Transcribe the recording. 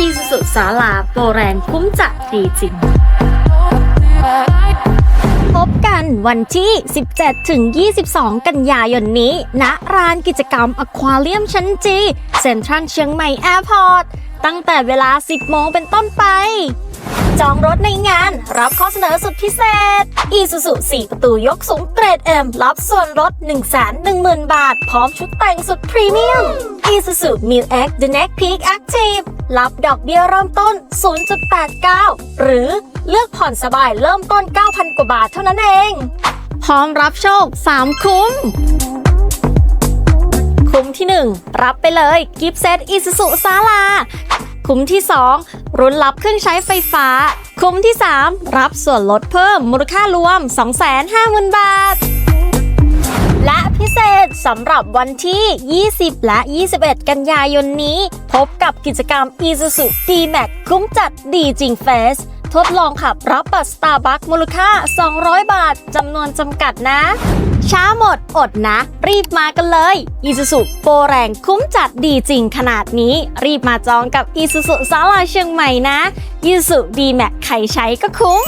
อีสุสุสาลาโปรแรงคุ้มจัดดีจริง พบกันวันที่ 17 ถึง 22 กันยายนนี้ ณร้านกิจกรรมอควาเรียมชั้นจีเซ็นทรัลเชียงใหม่แอร์พอร์ต ตั้งแต่เวลา 10 โมงเป็นต้นไปจองรถในงานรับข้อเสนอสุดพิเศษ Isuzu 4ประตูยกสูงเกรด M รับส่วนลด 110,000 บาท พร้อมชุดแต่งสุดพรีเมียม Isuzu New X The Next Peak Active รับดอกเบี้ยเริ่มต้น 0.89 หรือเลือกผ่อนสบายเริ่มต้น 9,000 กว่าบาทเท่านั้นเอง พร้อมรับโชค 3 คุ้ม คุ้มที่ 1 รับไปเลยกิฟต์เซต Isuzu ซาลา คุ้มที่ 2 รุนรับเครื่องใช้ไฟฟ้า คุ้มที่ 3 รับส่วนลดเพิ่มมูลค่ารวม 250,000 บาท และพิเศษ สำหรับวันที่ 20 และ 21 กันยายนนี้ พบกับกิจกรรม Isuzu D-Max คุ้มจัดดีจริงเฟสทดลองขับรับบัตร Starbucks มูลค่า 200 บาท จำนวนจำกัดนะ ช้าหมดอดนะ รีบมากันเลย Isuzu โปรแรงคุ้มจัดดีจริงขนาดนี้ รีบมาจองกับ Isuzu สาลาเชียงใหม่นะ Isuzu D-Max ใครใช้ก็คุ้ม